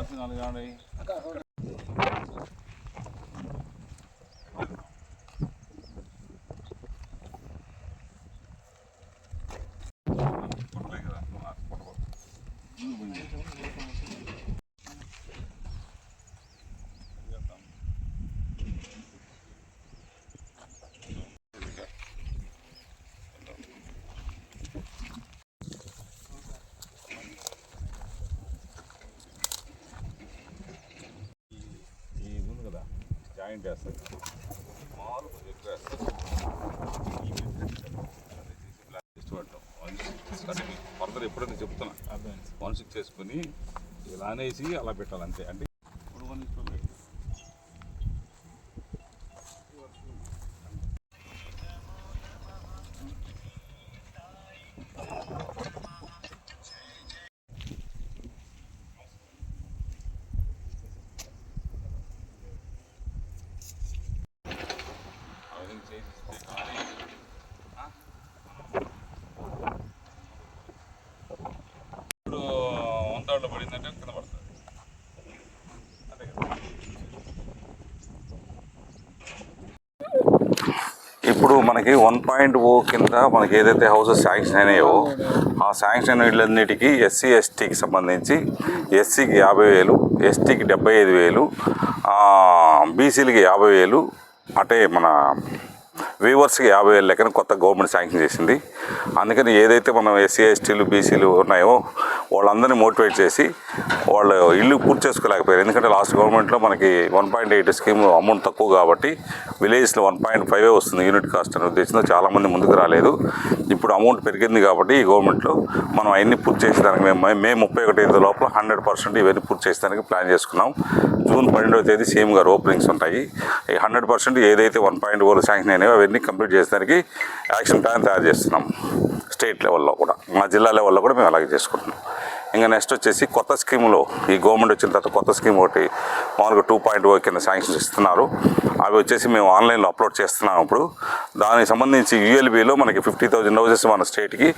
కాసి నాలుగు జాయింట్ వేస్తుంది మామూలు ఎక్కువ ఫర్దర్ ఎప్పుడైనా చెప్తున్నా వన్ సిక్స్ చేసుకుని ఇలా అనేసి అలా పెట్టాలి అంతే అంటే ఇప్పుడు వంతాడులో పడిందంటే కింద పడుతుంది. కదా. ఇప్పుడు మనకి వన్ పాయింట్ ఓ కింద మనకి ఏదైతే హౌసెస్ శాంక్షన్ అయినాయో ఆ శాంక్షన్ ఇళ్ళన్నిటికీ ఎస్సీ ఎస్టీకి సంబంధించి ఎస్సీకి యాభై వేలు ఎస్టీకి డెబ్బై ఐదు వేలు బీసీలకి యాభై వేలు అంటే మన వీవర్స్కి యాభై వేలు లెక్కన కొత్త గవర్నమెంట్ శాంక్షన్ చేసింది. అందుకని ఏదైతే మనం ఎస్సీ ఎస్టీలు బీసీలు ఉన్నాయో వాళ్ళందరినీ మోటివేట్ చేసి వాళ్ళు ఇల్లు పూర్తి చేసుకోలేకపోయారు. ఎందుకంటే లాస్ట్ గవర్నమెంట్లో మనకి one point eight scheme amount తక్కువ కాబట్టి విలేజ్లో వన్ పాయింట్ ఫైవ్ వస్తుంది యూనిట్ కాస్ట్ అనే ఉద్దేశంతో చాలామంది ముందుకు రాలేదు. ఇప్పుడు అమౌంట్ పెరిగింది కాబట్టి ఈ గవర్నమెంట్లో మనం అవన్నీ పూర్తి చేసేదానికి మేము మే ముప్పై ఒకటి ఐదు లోపల హండ్రెడ్ పర్సెంట్ ఇవన్నీ పూర్తి చేసేదానికి ప్లాన్ చేసుకున్నాం. జూన్ పన్నెండవ తేదీ సీఎం గారు ఓపెనింగ్స్ ఉంటాయి. ఈ హండ్రెడ్ పర్సెంట్ ఏదైతే వన్ పాయింట్ ఓలో శాంక్షన్ అయినాయో అవన్నీ కంప్లీట్ చేసేదానికి యాక్షన్ ప్లాన్ తయారు చేస్తున్నాం. స్టేట్ లెవెల్లో కూడా మా జిల్లా లెవెల్లో కూడా మేము అలాగే చేసుకుంటున్నాం. ఇంకా నెక్స్ట్ వచ్చేసి కొత్త స్కీములో ఈ గవర్నమెంట్ వచ్చిన తర్వాత కొత్త స్కీమ్ ఒకటి మామూలుగా టూ పాయింట్ ఓ కింద శాంక్షన్స్ ఇస్తున్నారు. అవి వచ్చేసి మేము ఆన్లైన్లో అప్లోడ్ చేస్తున్నాం ఇప్పుడు. దానికి సంబంధించి యూఎల్బీలో మనకి ఫిఫ్టీ థౌజండ్ హౌసెస్ మన స్టేట్కి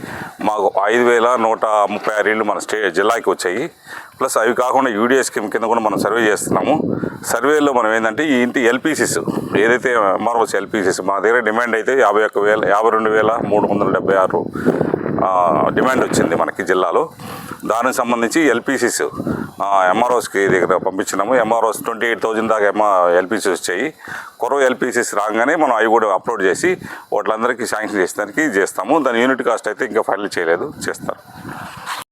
మాకు ఐదు వేల నూట ముప్పై ఆరు ఇళ్ళు మన స్టే జిల్లాకి వచ్చాయి. ప్లస్ అవి కాకుండా యూడిఏ స్కీమ్ కింద కూడా మనం సర్వే చేస్తున్నాము. సర్వేలో మనం ఏంటంటే ఈ ఇంటి ఎల్పీసీస్ ఏదైతే ఎంఆర్ఓస్ ఎల్పీసీస్ మా దగ్గర డిమాండ్ అయితే యాభై ఒక్క వేల యాభై రెండు వేల మూడు వందల డెబ్బై ఆరు డిమాండ్ వచ్చింది మనకి జిల్లాలో. దానికి సంబంధించి ఎల్పీసీస్ ఎంఆర్ఓస్కి దగ్గర పంపించినాము. ఎంఆర్ఓస్ ట్వంటీ ఎయిట్ థౌజండ్ దాకా ఎంఆ ఎల్పీసీస్ వచ్చాయి. కొరవ ఎల్పీసీస్ రాగానే మనం అవి కూడా అప్లోడ్ చేసి వాటిలందరికీ శాంక్షన్ చేసేదానికి చేస్తాము. దాని యూనిట్ కాస్ట్ అయితే ఇంకా ఫైనల్ చేయలేదు చేస్తారు.